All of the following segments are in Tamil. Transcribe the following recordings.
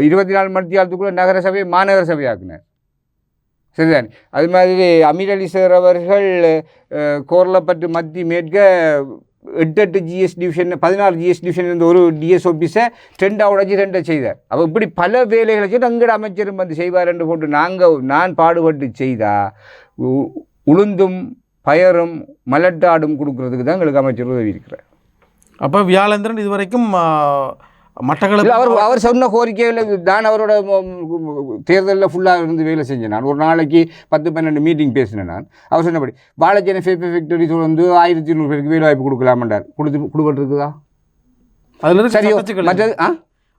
இருபத்தி நாலு மணி நேரத்துக்குள்ளே நகர சபை மாநகர சபை சரிதான்? சரிதானே அது மாதிரி அமீர் அலி சார் அவர்கள் கோரலப்பட்டு மத்தி மேற்க எட்டு எட்டு ஜிஎஸ் டிவிஷன் பதினாறு ஜிஎஸ் டிவிஷன் இருந்த ஒரு டிஎஸ் ஆஃபீஸை ரெண்டாக உடஞ்சி ரெண்டை செய்தார். அப்போ இப்படி பல வேலைகளை செய்து அங்கட அமைச்சரும் வந்து செய்வார் என்று போட்டு நாங்கள் நான் பாடுபட்டு செய்தால் உ- உளுந்தும் பயரும் மலட்டாடும் கொடுக்கறதுக்கு தான் எங்களுக்கு அமைச்சர் உதவி இருக்கிறார். அப்போ வியாழந்திரன் இதுவரைக்கும் மட்டக்களப்பு அவர் அவர் சொன்ன கோரிக்கையில் நான் அவரோட தேர்தலில் ஃபுல்லாக இருந்து வேலை செஞ்சேன் நான். ஒரு நாளைக்கு பத்து பன்னெண்டு மீட்டிங் பேசினேன் நான். அவர் சொன்னபடி பாலஜன ஃபேப்பர் ஃபேக்டரி வந்து ஆயிரத்தி இருநூறு பேருக்கு வேலை வாய்ப்பு கொடுக்கலாமண்டார் கொடுத்து கொடுக்கப்பட்டிருக்குதா அதில் சட்டச்சிக்கல் மற்றது ஆ?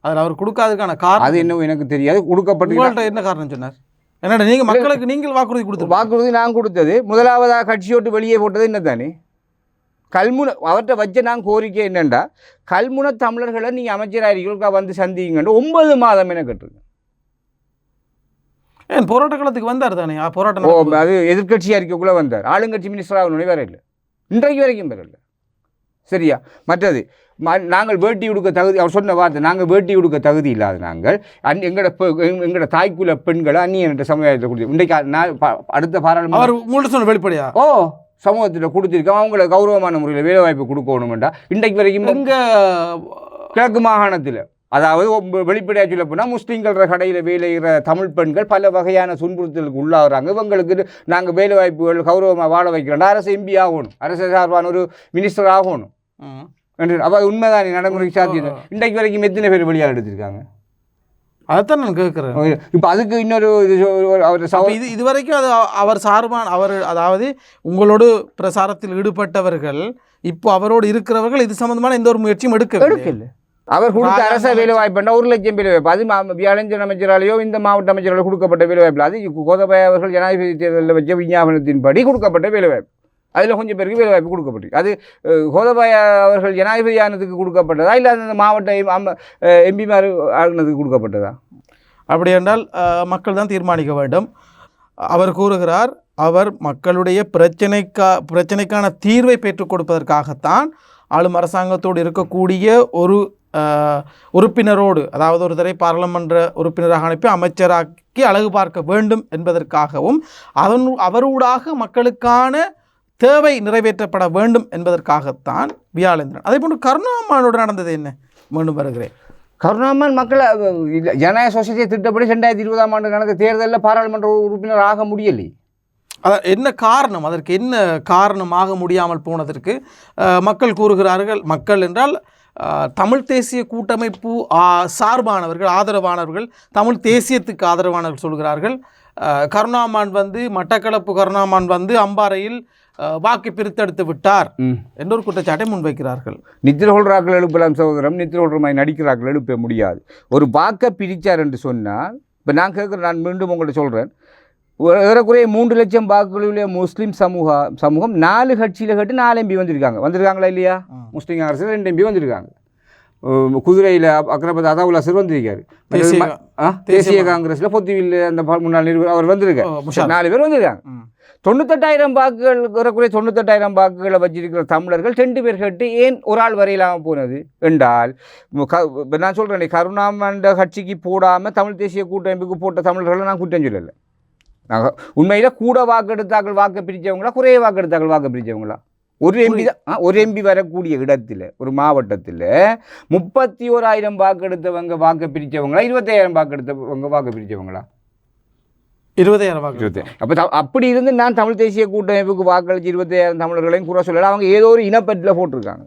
அதில் அவர் கொடுக்காததுக்கான காரணம் அது என்னவோ எனக்கு தெரியாது. கொடுக்கப்பட்டு என்ன காரணம் சொன்னார்? என்னடா நீங்கள் மக்களுக்கு நீங்கள் வாக்குறுதி கொடுத்து வாக்குறுதி நான் கொடுத்தது. முதலாவதாக கட்சி விட்டு வெளியே போட்டது என்ன தானே? கல்முனை அவர்கிட்ட வச்ச நான் கோரிக்கை என்னண்டா? கல்முனை தமிழர்களை நீங்கள் அமைச்சராக வந்து சந்திங்கன்னு ஒன்பது மாதம் என கேட்டிருக்கேன் ஏன் போராட்ட காலத்துக்கு வந்தார் தானே? போராட்டம் ஓ. அது எதிர்க்கட்சியாக இருக்கக்குள்ளே வந்தார். ஆளுங்கட்சி மினிஸ்டர் ஆகணும்னே வேற இல்லை. இன்றைக்கு வரைக்கும் வரல சரியா? மற்றது நாங்கள் வேட்டி உடுக்க தகுதி அவர் சொன்ன வார்த்தை நாங்கள் வேட்டி உடுக்க தகுதி இல்லாத நாங்கள் அந் எங்களோட எங்களோட தாய்க்குல பெண்களை அந்நியன்ற சமுதாயத்தில் கொடுத்து இன்றைக்கு நான் அடுத்த பாராளுமன்ற அவர் உங்கள்ட்ட சொன்ன வெளிப்படையா? ஓ சமூகத்தில் கொடுத்துருக்கோம். அவங்கள கௌரவமான முறையில் வேலை வாய்ப்பு கொடுக்கணுமெண்டா இன்றைக்கு வரைக்கும் எங்க கிழக்கு மாகாணத்தில் அதாவது வெளிப்படையாக சொல்ல போனால் முஸ்லீம்கள கடையில் வேலைகிற தமிழ் பெண்கள் பல வகையான துன்புறுத்தலுக்கு உள்ளாகிறாங்க. இவங்களுக்கு நாங்கள் வேலை வாய்ப்புகள் கௌரவமாக வாழ வைக்கிறோம் அரசு எம்பி ஆகணும். அரசு சார்பான ஒரு மினிஸ்டர் ஆகணும். என்று அப்போ உண்மைதான் நடைமுறைக்கு சாத்தியம் இன்றைக்கு வரைக்கும் எத்தனை பேர் வெளியாக எடுத்திருக்காங்க? அதைத்தான் நான் கேட்குறேன். இப்போ அதுக்கு இன்னொரு அவர் இது இதுவரைக்கும் அது அவர் சார்பான அவர் அதாவது உங்களோடு பிரசாரத்தில் ஈடுபட்டவர்கள் இப்போ அவரோடு இருக்கிறவர்கள் இது சம்பந்தமான எந்த ஒரு முயற்சியும் எடுக்க எடுக்கல. அவர் கொடுத்த அரச வேலை வாய்ப்புண்டா ஒரு லட்சம் வேலை வாய்ப்பு. அது வியாழஞ்சன் அமைச்சராலேயோ இந்த மாவட்ட அமைச்சராலோ கொடுக்கப்பட்ட வேலை வாய்ப்பு. அது கோதபாய அவர்கள் ஜனாதிபதி தேர்தலில் வச்ச விஞ்ஞாபனத்தின்படி கொடுக்கப்பட்ட வேலை வாய்ப்பு. அதில் கொஞ்சம் பேருக்கு வேலை வாய்ப்பு கொடுக்கப்பட்டு அது கோதபாய அவர்கள் ஜனாதிபதி ஆனதுக்கு கொடுக்கப்பட்டதா? இல்லை அந்த மாவட்ட எம்பிமார் ஆகினதுக்கு கொடுக்கப்பட்டதா? அப்படி என்றால் மக்கள் தான் தீர்மானிக்க வேண்டும். அவர் கூறுகிறார் அவர் மக்களுடைய பிரச்சனைக்கா பிரச்சனைக்கான தீர்வை பெற்றுக் கொடுப்பதற்காகத்தான் ஆளும் அரசாங்கத்தோடு இருக்கக்கூடிய ஒரு உறுப்பினரோடு அதாவது ஒரு தடவை பாராளுமன்ற உறுப்பினராக அனுப்பி அமைச்சராக்கி அழகு பார்க்க வேண்டும் என்பதற்காகவும் அதன் அவரூடாக மக்களுக்கான தேவை நிறைவேற்றப்பட வேண்டும் என்பதற்காகத்தான் வியாழேந்திரன். அதே போன்று கருணாமானோடு நடந்தது என்ன? மீண்டும் வருகிறேன். கருணாமன் மக்களை ஜனநாயக சோசியத்தை திட்டப்படி ரெண்டாயிரத்தி இருபதாம் ஆண்டு நடந்த தேர்தலில் பாராளுமன்ற உறுப்பினர் ஆக முடியலை. அதான் என்ன காரணம்? அதற்கு என்ன காரணமாக முடியாமல் போனதற்கு மக்கள் கூறுகிறார்கள் மக்கள் என்றால் தமிழ் தேசிய கூட்டமைப்பு சார்பானவர்கள் ஆதரவானவர்கள் தமிழ் தேசியத்துக்கு ஆதரவானவர்கள் சொல்கிறார்கள். கருணாமான் வந்து மட்டக்களப்பு கருணாமான் வந்து அம்பாறையில் வாக்கு பிரித்தெடுத்து விட்டார். ம். என்ற ஒரு குற்றச்சாட்டை முன்வைக்கிறார்கள். நித்திர கொள்றாக்கள் எழுப்பலாம் சகோதரம் நித்திர கொள்றமாய் நடிக்கிறார்கள் எழுப்ப முடியாது. ஒரு வாக்கை பிரித்தார் என்று சொன்னால் இப்போ நான் கேட்குறேன் நான் மீண்டும் உங்கள்கிட்ட சொல்கிறேன் ஏறக்குறைய மூன்று லட்சம் வாக்குகளுடைய முஸ்லீம் சமூக சமூகம் நாலு கட்சியில் கேட்டு நாலு எம்பி வந்திருக்காங்க. வந்திருக்காங்களா இல்லையா. முஸ்லீம் காங்கிரஸ் ரெண்டு எம்பி வந்திருக்காங்க. குதிரையில் அக்ரபத் அதாவுல்லா சிறு வந்திருக்காரு. தேசிய காங்கிரஸில் பொத்துவில் அந்த முன்னாள் நிறுவ அவர் வந்திருக்காரு. நாலு பேர் வந்திருக்காங்க. தொண்ணூத்தெட்டாயிரம் வாக்குகள் ஏறக்குறைய தொண்ணூத்தெட்டாயிரம் வாக்குகளை வச்சிருக்கிற தமிழர்கள் ரெண்டு பேர் கேட்டு ஏன் ஒரு ஆள் வரையிலாமல் போனது என்றால் நான் சொல்கிறேன் கருணாமண்ட கட்சிக்கு போடாமல் தமிழ் தேசிய கூட்டமைப்புக்கு போட்ட தமிழர்களை நான் குற்றம் சொல்லலை. நாங்கள் உண்மையில் கூட வாக்கெடுத்தாக்கள் வாக்கு பிரித்தவங்களா குறைய வாக்கெடுத்தாக்கள் வாக்கு பிரித்தவங்களா? ஒரு எம்பி தான். ஆ, ஒரு எம்பி வரக்கூடிய இடத்துல ஒரு மாவட்டத்தில் முப்பத்தி ஓராயிரம் வாக்கெடுத்தவங்க வாக்கு பிரித்தவங்களா இருபத்தாயிரம் வாக்கெடுத்தவங்க வாக்கு பிரித்தவங்களா இருபதாயிரம் வாக்கு இருபத்தி. அப்போ அப்படி இருந்து நான் தமிழ் தேசிய கூட்டமைப்புக்கு வாக்களிச்சு இருபத்தாயிரம் தமிழர்களையும் குறை சொல்லல. அவங்க ஏதோ ஒரு இனப்பற்றில் போட்டிருக்காங்க.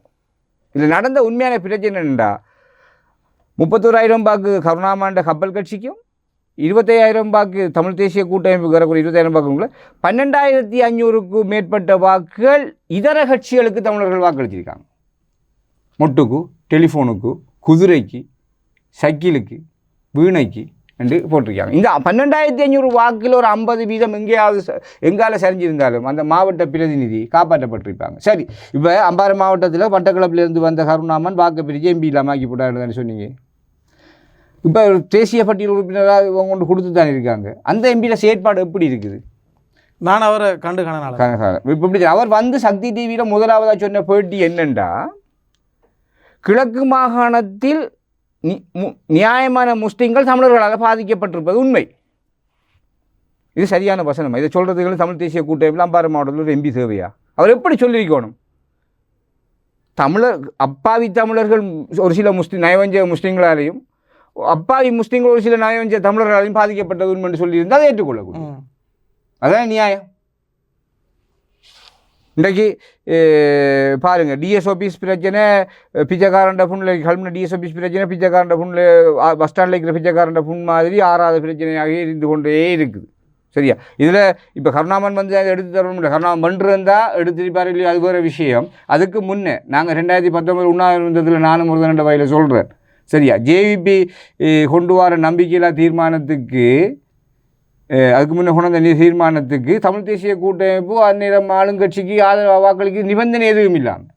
இதில் நடந்த உண்மையான பிரச்சனை என்னென்னா முப்பத்தோராயிரம் வாக்கு கருணாமாண்ட கப்பல் கட்சிக்கும் இருபத்தையாயிரம் வாக்கு தமிழ் தேசிய கூட்டமைப்பு வரக்கூடிய இருபத்தாயிரம் வாக்குகளை பன்னெண்டாயிரத்தி ஐநூறுக்கு மேற்பட்ட வாக்குகள் இதர கட்சிகளுக்கு தமிழர்கள் வாக்களிச்சிருக்காங்க. மொட்டுக்கு டெலிஃபோனுக்கு குதிரைக்கு சைக்கிளுக்கு வீணைக்கு என்று போட்டிருக்காங்க. இந்த பன்னெண்டாயிரத்தி ஐநூறு வாக்கில் ஒரு ஐம்பது வீதம் எங்கேயாவது எங்கால சரிஞ்சிருந்தாலும் அந்த மாவட்ட பிரதிநிதி காப்பாற்றப்பட்டிருப்பாங்க. சரி இப்போ அம்பாறை மாவட்டத்தில் மட்டக்களப்பிலிருந்து வந்த கருணாமன் வாக்கு பிரிச்சு எம்பி இல்லாமல் ஆக்கி போட்டாருன்னு சொன்னீங்க? இப்போ தேசிய பட்டியல் உறுப்பினராக இவங்க கொண்டு கொடுத்து தானே இருக்காங்க. அந்த எம்பியில் செயற்பாடு எப்படி இருக்குது? நான் அவரை கண்டு காணனால. இப்போ இப்படி அவர் வந்து சக்தி டிவியில் முதலாவதாக சொன்ன பேட்டி என்னண்டா? கிழக்கு மாகாணத்தில் நியாயமான முஸ்லிம்கள் தமிழர்களால் பாதிக்கப்பட்டிருப்பது உண்மை. இது சரியான வசனம். இதை சொல்கிறதுக்கு தமிழ் தேசிய கூட்டமைப்பில் அம்பாறை மாவட்டத்தில் ஒரு எம்பி தேவையா? அவர் எப்படி சொல்லியிருக்கணும்? தமிழர் அப்பாவி தமிழர்கள் ஒரு சில முஸ்லிம் நயவஞ்ச முஸ்லீம்களாலையும் அப்பாவி முஸ்லீம்கள் ஒரு சில நயவஞ்ச தமிழர்களாலையும் பாதிக்கப்பட்டது உண்மை என்று சொல்லியிருந்தால் அதை ஏற்றுக்கொள்ளக்கூடும். அதான் நியாயம். இன்றைக்கு பாருங்க டிஎஸ் ஆஃபீஸ் பிரச்சனை பிச்சைக்காரண்ட புண்ணில் கல்முனை டிஎஸ் ஆஃபீஸ் பிரச்சனை பிச்சைக்காரண்ட புண்ணில் பஸ் ஸ்டாண்டில் இருக்கிற பிச்சைக்காரண்ட புண் மாதிரி ஆறாத பிரச்சனையாக இருந்து கொண்டே இருக்குது. சரியா? இதில் இப்போ கருணாமன் வந்து அதை எடுத்து தரணும் இல்லை கருணாமன் பண்ணிருந்தா எடுத்துருப்பாரு இல்லையா? அது வேறு விஷயம். அதுக்கு முன்னே நாங்கள் ரெண்டாயிரத்தி பத்தொம்பது உண்ணாவிரதத்தில் நானும் ஒரு ரெண்டு வயலில் சொல்கிறேன் சரியா? ஜேவிபி கொண்டு வர நம்பிக்கையில்லா தீர்மானத்துக்கு அதுக்கு முன்னே கொண்ட தீர்மானத்துக்கு தமிழ் தேசிய கூட்டமைப்பு அந்நேரம் ஆளுங்கட்சிக்கு ஆதரவு வாக்களிக்கு நிபந்தனை எதுவும் இல்லாமல்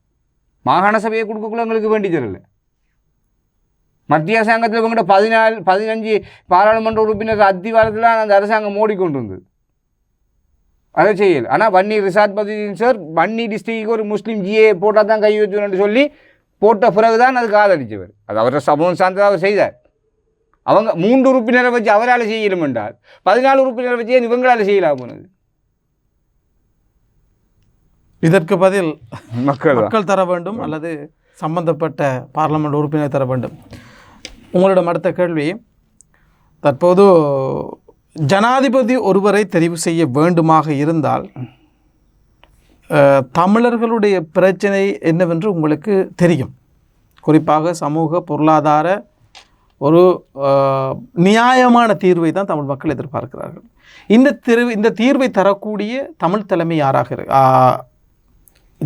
மாகாண சபையை கொடுக்கக்குள்ள எங்களுக்கு வேண்டி தரல. மத்திய அரசாங்கத்தில் இவங்கள்ட்ட பதினாலு பதினஞ்சு பாராளுமன்ற உறுப்பினர் அத்திவாரத்தில் அந்த அரசாங்கம் ஓடிக்கொண்டு இருந்தது அதை செய்யல. ஆனால் வன்னி ரிசார்ட் பதின் சார் வன்னி டிஸ்ட்ரிக்ட்டுக்கு ஒரு முஸ்லீம் ஜிஏ போட்டால் தான் கை வச்சுன்னு சொல்லி போட்ட பிறகு தான் அதுக்கு ஆதரிச்சவர் அது அவரை சமூகம் சார்ந்ததாக அவர் செய்தார். அவங்க மூன்று உறுப்பினரை வச்சு அவரால் செய்யலும் என்றால் பதினாலு உறுப்பினரை வச்சு இவங்களால் செய்யலாம் போனது. இதற்கு பதில் மக்கள். மக்கள் தர வேண்டும் அல்லது சம்பந்தப்பட்ட பார்லமெண்ட் உறுப்பினர் தர வேண்டும். உங்களிடம் அடுத்த கேள்வி தற்போது ஜனாதிபதி ஒருவரை தெரிவு செய்ய வேண்டுமாக இருந்தால் தமிழர்களுடைய பிரச்சனை என்னவென்று உங்களுக்கு தெரியும். குறிப்பாக சமூக பொருளாதார ஒரு நியாயமான தீர்வை தான் தமிழ் மக்கள் எதிர்பார்க்கிறார்கள். இந்த திரு இந்த தீர்வை தரக்கூடிய தமிழ் தலைமை யாராக இரு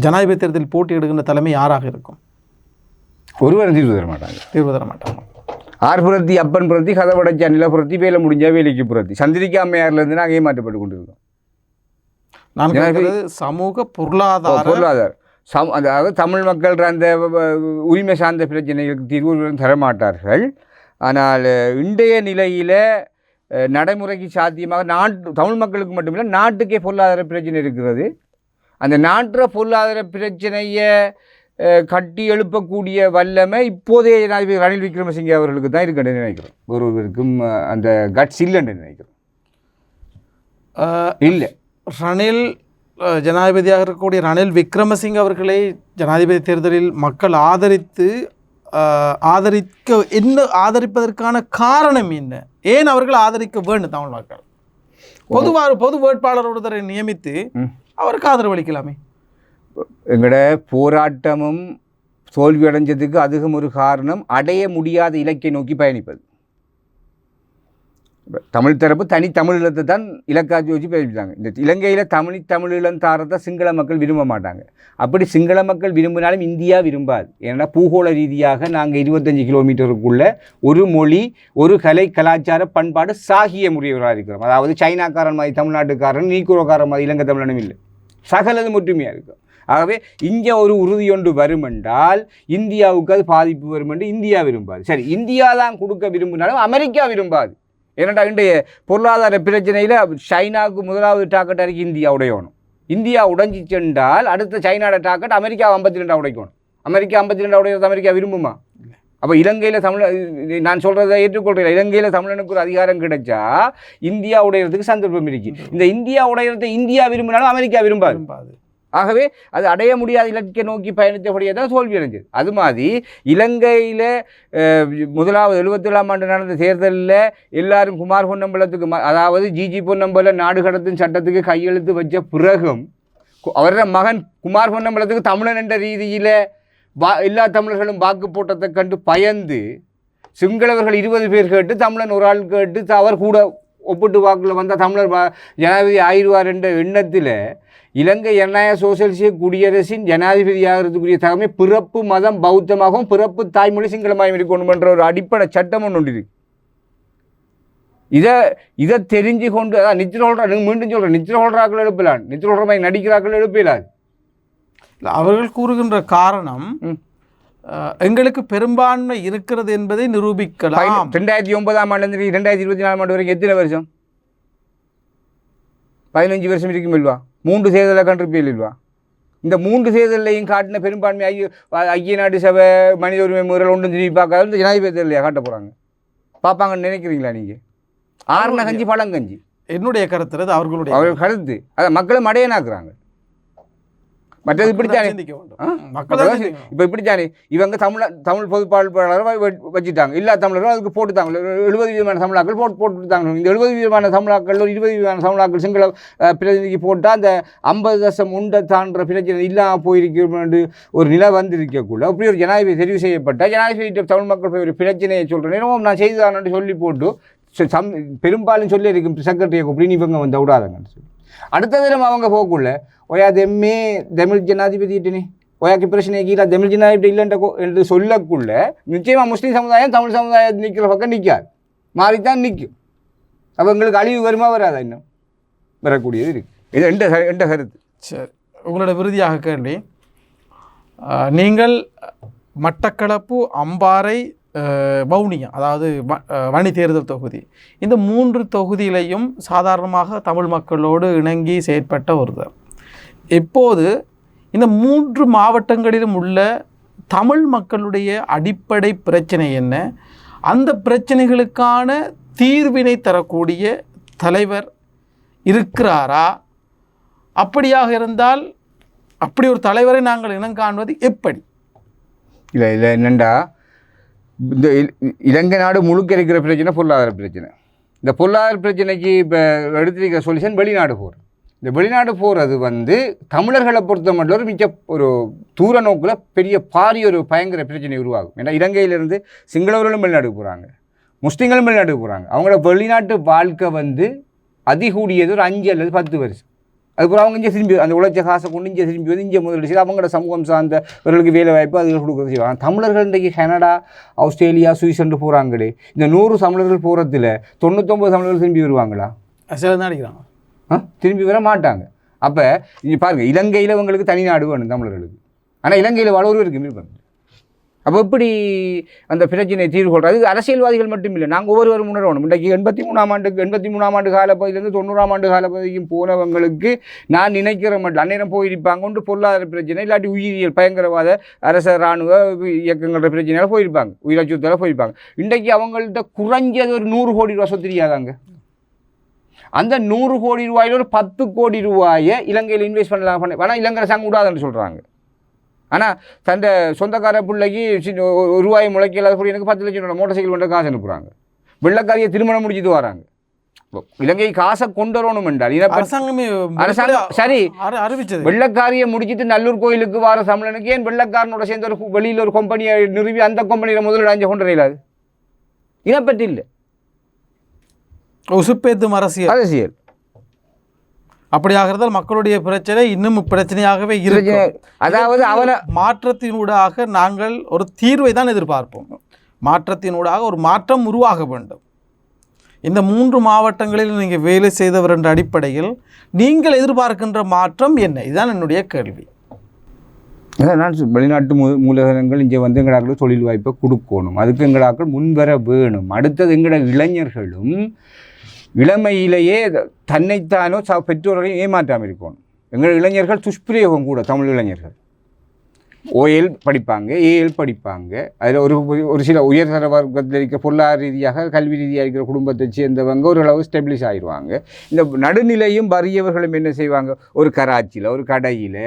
ஜனாதிபதி தேர்தலில் போட்டியிடுகின்ற தலைமை யாராக இருக்கும்? ஒருவரும் தீர்வு தர மாட்டாங்க. தீர்வு தர மாட்டாங்க. ஆர் புரத்தி அப்பன் புரத்தி கதவடைச்சா நிலப்புரத்தி வேலை முடிஞ்சா வேலைக்கு புரத்தி. சந்திரிக்கா அம்மையார்லேருந்து நாங்கள் ஏமாற்றப்பட்டு கொண்டு இருக்கோம் நான் கேட்கிறது சமூக பொருளாதார பொருளாதாரம் சம் அதாவது தமிழ் மக்கள் அந்த உரிமை சார்ந்த பிரச்சனைகளுக்கு தீர்வு ஒருவரும் தர மாட்டார்கள் ஆனால் இன்றைய நிலையில் நடைமுறைக்கு சாத்தியமாக நாட்டு தமிழ் மக்களுக்கு மட்டுமில்லை நாட்டுக்கே பொருளாதார பிரச்சனை இருக்கிறது. அந்த நாட்டுற பொருளாதார பிரச்சனையை கட்டி எழுப்பக்கூடிய வல்லமை இப்போதைய ஜனாதிபதி ரணில் விக்ரமசிங்கே அவர்களுக்கு தான் இருக்குன்னு நினைக்கிறோம். ஒருவருக்கும் அந்த கட்ஸ் இல்லைன்னு நினைக்கிறோம். இல்லை. ரணில் ஜனாதிபதியாக இருக்கக்கூடிய ரணில் விக்ரமசிங்க அவர்களை ஜனாதிபதி தேர்தலில் மக்கள் ஆதரித்து ஆதரிக்க என்ன ஆதரிப்பதற்கான காரணம் என்ன? ஏன் அவர்கள் ஆதரிக்க வேண்டும் தமிழ் மக்கள் பொதுவாக பொது வேட்பாளர் ஒருத்தரை நியமித்து. அவருக்கு ஆதரவு அளிக்கலாமே எங்களோட போராட்டமும் தோல்வி அடைஞ்சதுக்கு அதுவும் ஒரு காரணம் அடைய முடியாத இலக்கை நோக்கி பயணிப்பது. தமிழ் தரப்பு தனி தமிழீழத்தை தான் இலக்காட்சி வச்சு பேசிட்டாங்க. இந்த இலங்கையில் தமிழ் தமிழீழம் தாரத்தை சிங்கள மக்கள் விரும்ப மாட்டாங்க. அப்படி சிங்கள மக்கள் விரும்பினாலும் இந்தியா விரும்பாது. ஏன்னா பூகோள ரீதியாக நாங்கள் இருபத்தஞ்சி கிலோமீட்டருக்குள்ளே ஒரு மொழி ஒரு கலை கலாச்சார பண்பாடு சாகிய முறையவராக இருக்கிறோம். அதாவது சைனாக்காரன் மாதிரி தமிழ்நாட்டுக்காரன் நீக்குரோக்காரன் மாதிரி இலங்கை தமிழனும் இல்லை. சகலதும் ஒற்றுமையாக இருக்கும். ஆகவே இங்கே ஒரு உறுதியொன்று வருமென்றால் வரும் என்றால் இந்தியாவுக்கு அது பாதிப்பு வரும் என்று இந்தியா விரும்பாது. சரி இந்தியா தான் கொடுக்க விரும்பினாலும் அமெரிக்கா விரும்பாது. ஏன்னா இன்றைய பொருளாதார பிரச்சனையில் சைனாவுக்கு முதலாவது டாக்கெட் அறிக்கை இந்தியா உடையணும் இந்தியா உடைஞ்சி சென்றால் அடுத்த சைனாவோட டாக்கெட் அமெரிக்கா ஐம்பத்தி ரெண்டா உடைக்கணும் அமெரிக்கா ஐம்பத்தி ரெண்டா உடையது அமெரிக்கா விரும்புமா? அப்போ இலங்கையில் தமிழ் நான் சொல்கிறத ஏற்றுக்கொள்கிறேன் இலங்கையில் தமிழனுக்கு ஒரு அதிகாரம் கிடைச்சா இந்தியா உடையிறதுக்கு சந்தர்ப்பம் இருக்குது இந்த இந்தியா உடையிறதை இந்தியா விரும்பினாலும் அமெரிக்கா விரும்பாது. ஆகவே அது அடைய முடியாத இலக்கை நோக்கி பயணித்தபடியே தான் தோல்வி அடைஞ்சது. அது மாதிரி இலங்கையில் முதலாவது எழுபத்தேழாம் ஆண்டு நடந்த தேர்தலில் எல்லாரும் குமார் பொன்னம்பலத்துக்கு அதாவது ஜிஜி பொன்னம்பல நாடு கடத்தும் சட்டத்துக்கு கையெழுத்து வச்ச பிறகும் அவரோட மகன் குமார் பொன்னம்பலத்துக்கு தமிழன் என்ற ரீதியில் வா எல்லா தமிழர்களும் வாக்கு போட்டத்தை கண்டு பயந்து சிங்களவர்கள் இருபது பேர் கேட்டு தமிழன் ஒரு ஆள் கேட்டு த- அவர் கூட ஒப்பிட்டு வாக்கில் வந்தால் தமிழர் ஜனாதிபதி ஆயிடுவார் என்ற எண்ணத்தில் இலங்கை ஜனநாயக சோசியலிச குடியரசின் ஜனாதிபதி ஆகிறதுக்குரிய தகமை பிறப்பு மதம் பௌத்தமாகவும் பிறப்பு தாய்மொழி சிங்களமாகவும் இருக்கணும் என்ற ஒரு அடிப்படை சட்டம் ஒன்று உண்டு இருக்கு இதை இதை தெரிஞ்சு கொண்டு அதான் நித்திர ஹோல்டா மீண்டும் சொல்கிறேன் நித்திர ஹோல்டராக்கள் எழுப்பலான் நித்திர ஹோல்டர் மாதிரி நடிக்கிறாக்கள் எழுப்பலாது அவர்கள் கூறுகின்ற காரணம் எங்களுக்கு பெரும்பான்மை இருக்கிறது என்பதை நிரூபிக்கலாம். ரெண்டாயிரத்தி ஒன்பதாம் ஆண்டுலேருந்து ரெண்டாயிரத்தி இருபத்தி நாலாம் ஆண்டு வரைக்கும் எத்தனை வருஷம்? பதினஞ்சு வருஷம் இருக்கும் இல்லவா மூன்று தேர்தலை கண்டிருப்பீல் இல்லவா இந்த மூன்று தேர்தலையும் காட்டின பெரும்பான்மை ஐயோ ஐக்கிய நாடு சபை மனித உரிமை முறையில் ஒன்றும் திரும்பி பார்க்காத இந்த ஜனாதிபதி தேர்தலையா காட்ட போகிறாங்க பார்ப்பாங்கன்னு நினைக்கிறீங்களா நீங்கள் ஆறுன கஞ்சி பழங்கஞ்சி என்னுடைய கருத்து அது அவர்களுடைய அவர்கள் கருத்து. அதை மக்களை மடையனாக்குறாங்க. மற்றது இப்படித்தானே. இப்போ இப்படித்தானே இவங்க தமிழ தமிழ் பொதுப்பாளரை வச்சுட்டாங்க எல்லா தமிழரும் அதுக்கு போட்டுட்டாங்க எழுபது விதமான தமிழாக்கள் போட்டு போட்டுட்டாங்க இந்த எழுபது விதமான தமிழாக்கள் ஒரு இருபது விதமான தமிழாக்கள் சிங்கள பிரதிநிதிக்கு போட்டால் அந்த ஐம்பது தசம் உண்டை தாண்டுற பிரச்சனை இல்லாமல் போயிருக்கிறது ஒரு நிலை வந்திருக்கக்குள்ள அப்படி ஒரு ஜனாதிபதி தெரிவு செய்யப்பட்ட ஜனாதிபதி தமிழ் மக்கள் ஒரு பிரச்சனையை சொல்கிறேன் நான் செய்துதானு சொல்லி போட்டு சம் பெரும்பாலும் சொல்லி இருக்கும் செக்ரட்டரியை கூப்பிட்டு இவங்க வந்து விடாதங்கன்னு சொல்லி அடுத்த தினம் அவங்க போகக்குள்ள ஒயா தெம்மே தமிழ் ஜனாதிபதிட்டனே ஒயாக்கு பிரச்சனை கீழே தமிழ் ஜனாதிபதி இல்லைன்ற என்று சொல்லக்குள்ள நிச்சயமாக முஸ்லீம் சமுதாயம் தமிழ் சமுதாயம் நிற்கிற பக்கம் நிற்காது மாறித்தான் நிற்கும் அப்போ எங்களுக்கு அழிவு வருமா வராதா இன்னும் வரக்கூடியது இருக்கு இது எந்த எந்த கருத்து சரி உங்களோட விருதியாக கேள்வி நீங்கள் மட்டக்களப்பு அம்பாறை வவுனியா அதாவது வ- ஆஹ், தேர்தல் தொகுதி. இந்த மூன்று தொகுதியிலையும் சாதாரணமாக தமிழ் மக்களோடு இணங்கி செயற்பட்ட ஒருவர். இப்போது இந்த மூன்று மாவட்டங்களிலும் உள்ள தமிழ் மக்களுடைய அடிப்படை பிரச்சனை என்ன? அந்த பிரச்சனைகளுக்கான தீர்வினை தரக்கூடிய தலைவர் இருக்கிறாரா? அப்படியாக இருந்தால் அப்படி ஒரு தலைவரை நாங்கள் இனம் காண்பது எப்படி? இல்லை இல்லை என்னண்டா? இந்த இ- இலங்கை நாடு முழுக்க இருக்கிற பிரச்சனை பொருளாதார பிரச்சனை. இந்த பொருளாதார பிரச்சனைக்கு இப்போ எடுத்திருக்கிற சொல்யூஷன் வெளிநாடு போர். இந்த வெளிநாடு போகிறது வந்து தமிழர்களை பொறுத்த மட்டும் ஒரு மிச்ச ஒரு தூர நோக்கில் பெரிய பாரிய ஒரு பயங்கர பிரச்சனை உருவாகும். ஏன்னா இலங்கையிலேருந்து சிங்களவர்களும் வெளிநாட்டுக்கு போகிறாங்க முஸ்லீம்களும் வெளிநாட்டுக்கு போகிறாங்க அவங்களோட வெளிநாட்டு வாழ்க்கை வந்து அதிகூடியது ஒரு அஞ்சு அல்லது பத்து வருஷம். அதுக்கப்புறம் அவங்க இங்கே திரும்பி அந்த உழைச்ச காசை கொண்டு இங்கே திரும்பி வந்து இங்கே முதலீடு செய்து அவங்களோட சமூகம் சார்ந்தவர்களுக்கு வேலை வாய்ப்பு அதுகள் கொடுக்குறது செய்வாங்க தமிழர்கள் இன்றைக்கு கனடா ஆஸ்திரேலியா சுவிஸ்ன்னு போகிறாங்களே இந்த நூறு தமிழர்கள் போகிறதுல தொண்ணூத்தொம்பது தமிழர்கள் திரும்பி வருவாங்களா சிலர் தான் அடிக்கிறாங்க ஆ திரும்பி வர மாட்டாங்க அப்போ இங்கே பாருங்கள் இலங்கையில் உங்களுக்கு தனிநாடு வேணும் தமிழர்களுக்கு ஆனால் இலங்கையில் வளர்வு இருக்கு இருப்பாங்க அப்போ எப்படி அந்த பிரச்சனையை தீர்வு கொள்றது? அரசியல்வாதிகள் மட்டும் இல்லை நாங்கள் ஒவ்வொருவரும் உணரணும் இன்றைக்கு எண்பத்தி மூணாம் ஆண்டுக்கு எண்பத்தி மூணாம் ஆண்டு காலப்பகுதியிலேருந்து தொண்ணூறாம் ஆண்டு காலப்பகுதிக்கும் போனவங்களுக்கு நான் நினைக்கிற மட்டும் அந்நேரம் போயிருப்பாங்க. ஒன்று பொருளாதார பிரச்சனை இல்லாட்டி உயிரியல் பயங்கரவாத அரச இராணுவ இயக்கங்கள பிரச்சனையால் போயிருப்பாங்க. உயிரச்சுறுத்தல போயிருப்பாங்க. இன்றைக்கு அவங்கள்ட்ட குறைஞ்சது ஒரு நூறு கோடி ரூபா சொத்து தெரியாதாங்க? அந்த நூறு கோடி ரூபாயில் ஒரு பத்து கோடி ரூபாயை இலங்கையில் இன்வெஸ்ட் பண்ணலாம். பண்ண ஆனால் இலங்கை அரசாங்கம் விடாதுன்னு சொல்கிறாங்க ஆனால் தந்த சொந்தக்கார பிள்ளைக்கு ஒரு- ரூபாய் முளைக்கலாத கூட எனக்கு பத்து லட்சம் மோட்டர் சைக்கிள் கொண்ட காசு அனுப்புகிறாங்க வெள்ளக்காரியை திருமணம் முடிச்சுட்டு வராங்க. இலங்கை காசை கொண்டு வரணும் என்றால் அரசாங்கமே அரசாங்கம் சரி. அறி- அறிவிச்சது. வெள்ளக்காரியை முடிச்சிட்டு நல்லூர் கோயிலுக்கு வர தமிழனுக்கு ஏன் வெள்ளக்காரனோட சேர்ந்து ஒரு வெளியில் ஒரு கம்பெனியை நிறுவி அந்த கம்பெனியில் முதலீடு அஞ்சு கொண்டு வரையிலாது இனப்பற்றி இல்லை. உசுப்பேத்தும் அரசியல். அரசியல். அப்படியாக இருந்தால் மக்களுடைய பிரச்சனை இன்னும் பிரச்சனையாகவே இருக்கு அதாவது அவனை மாற்றத்தினூடாக நாங்கள் ஒரு தீர்வை தான் எதிர்பார்ப்போம். மாற்றத்தினூடாக ஒரு மாற்றம் உருவாக வேண்டும். இந்த மூன்று மாவட்டங்களில் நீங்கள் வேலை செய்தவர் என்ற அடிப்படையில் நீங்கள் எதிர்பார்க்கின்ற மாற்றம் என்ன? இதுதான் என்னுடைய கேள்வி. நான் வெளிநாட்டு மூ மூலதனங்கள் இங்கே வந்து எங்கடாக்கள் தொழில் வாய்ப்பை கொடுக்கணும். அதுக்கு எங்கடாக்கள் முன்வர வேணும். அடுத்தது எங்கட இளைஞர்களும் இளமையிலேயே தன்னைத்தானோ ச பெற்றோர்களையும் ஏமாற்றாமல் இருக்கணும். எங்கள் இளைஞர்கள் துஷ்பிரயோகம் கூட தமிழ் இளைஞர்கள். ஓஎல் படிப்பாங்க ஏஎல் படிப்பாங்க. அதில் ஒரு ஒரு சில உயர்தர வர்க்கத்தில் இருக்கிற பொருளாதார ரீதியாக கல்வி ரீதியாக இருக்கிற குடும்பத்தை சேர்ந்தவங்க ஓரளவு ஸ்டெப்ளிஷ் ஆகிடுவாங்க இந்த நடுநிலையும் வறியவர்களும் என்ன செய்வாங்க? ஒரு கராச்சியில் ஒரு கடையில்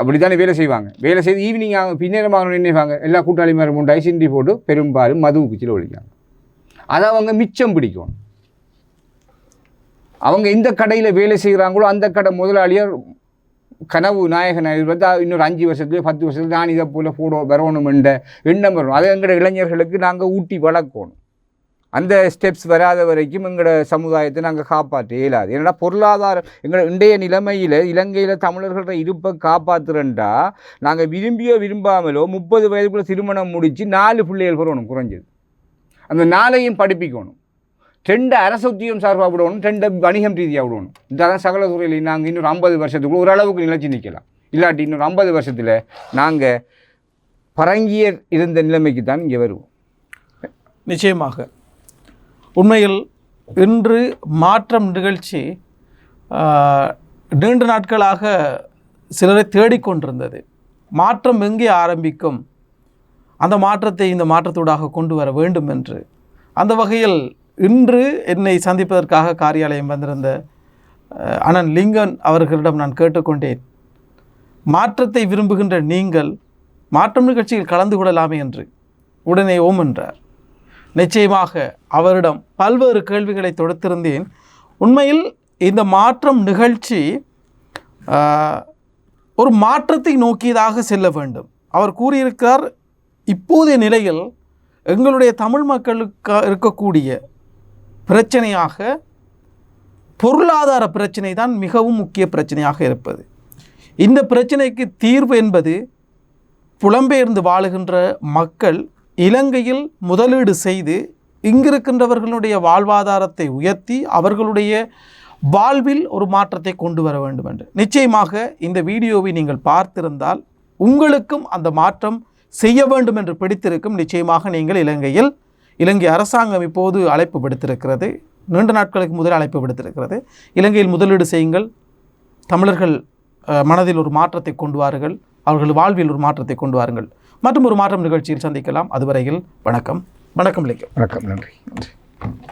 அப்படி தானே வேலை செய்வாங்க. வேலை செய்து ஈவினிங் ஆகும் பின்னேரமாக என்ன செய்வாங்க? எல்லா கூட்டாளிமாரும் உண்டாய் சிண்டி போட்டு பெரும்பாலும் மதுவுக்கு செலவழிக்காங்க அதை அவங்க மிச்சம் பிடிக்கணும். அவங்க எந்த கடையில் வேலை செய்கிறாங்களோ அந்த கடை முதலாளியார் கனவு நாயகன் வந்து இன்னொரு அஞ்சு வருஷத்துக்கு பத்து வருஷத்துல நான் இதை போல் போட வரணும் என்ற எண்ணம் வரும். அதை எங்களோட இளைஞர்களுக்கு நாங்கள் ஊட்டி வளர்க்கணும். அந்த ஸ்டெப்ஸ் வராத வரைக்கும் எங்களோட சமுதாயத்தை நாங்கள் காப்பாற்ற இயலாது. ஏன்னா பொருளாதாரம் எங்களோட இன்றைய நிலைமையில் இலங்கையில் தமிழர்களோட இருப்பை காப்பாற்றுறண்டா நாங்கள் விரும்பியோ விரும்பாமலோ முப்பது வயதுக்குள்ளே திருமணம் முடித்து நாலு பிள்ளைகள் பெறணும் குறைஞ்சது. அந்த நாளையும் படிப்பிக்கணும். ரெண்டு அரசு உத்தியம் சார்பாக விடணும் ரெண்டு வணிகம் ரீதியாக விடணும். இதெல்லாம் சகல துறையில் நாங்கள் இன்னொரு ஐம்பது வருஷத்துக்குள்ள ஓரளவுக்கு நிலச்சி நிற்கலாம் இல்லாட்டி இன்னொரு ஐம்பது வருஷத்தில் நாங்கள் பரங்கியர் இருந்த நிலைமைக்கு தான் இங்கே வருவோம். நிச்சயமாக. உண்மையில் இன்று மாற்றம் நிகழ்ச்சி நீண்ட நாட்களாக சிலரை தேடிக்கொண்டிருந்தது மாற்றம் எங்கே ஆரம்பிக்கும்? அந்த மாற்றத்தை இந்த மாற்றத்தூடாக கொண்டு வர வேண்டும் என்று. அந்த வகையில் இன்று என்னை சந்திப்பதற்காக காரியாலயம் வந்திருந்த அனன் அண்ணன் லிங்கன் அவர்களிடம் நான் கேட்டுக்கொண்டேன். மாற்றத்தை விரும்புகின்ற நீங்கள் மாற்றம் நிகழ்ச்சியில் கலந்து கொள்ளலாமே என்று. உடனே ஓம் என்றார். நிச்சயமாக அவரிடம் பல்வேறு கேள்விகளை தொடுத்திருந்தேன். உண்மையில் இந்த மாற்றம் நிகழ்ச்சி ஒரு மாற்றத்தை நோக்கியதாக செல்ல வேண்டும். அவர் கூறியிருக்கிறார் இப்போதைய நிலையில் எங்களுடைய தமிழ் மக்களுக்கு இருக்கக்கூடிய பிரச்சனையாக பொருளாதார பிரச்சனை தான் மிகவும் முக்கிய பிரச்சனையாக இருப்பது. இந்த பிரச்சனைக்கு தீர்வு என்பது புலம்பெயர்ந்து வாழுகின்ற மக்கள் இலங்கையில் முதலீடு செய்து இங்கிருக்கின்றவர்களுடைய வாழ்வாதாரத்தை உயர்த்தி அவர்களுடைய வாழ்வில் ஒரு மாற்றத்தை கொண்டு வர வேண்டும் என்று நிச்சயமாக இந்த வீடியோவை நீங்கள் பார்த்திருந்தால் உங்களுக்கும் அந்த மாற்றம் செய்ய வேண்டும் என்று பிடித்திருக்கும். நிச்சயமாக நீங்கள் இலங்கையில் இலங்கை அரசாங்கம் இப்போது அழைப்பு விடுத்திருக்கிறது. நீண்ட நாட்களுக்கு முதல் அழைப்பு விடுத்திருக்கிறது. இலங்கையில் முதலீடு செய்யுங்கள். தமிழர்கள் மனதில் ஒரு மாற்றத்தை கொண்டு வாருங்கள். அவர்கள் வாழ்வில் ஒரு மாற்றத்தை கொண்டு வாருங்கள். மற்றும் ஒரு மாற்றம் நிகழ்ச்சியில் சந்திக்கலாம். அதுவரையில் வணக்கம். வணக்கம் லிங்கம் வணக்கம் நன்றி. நன்றி.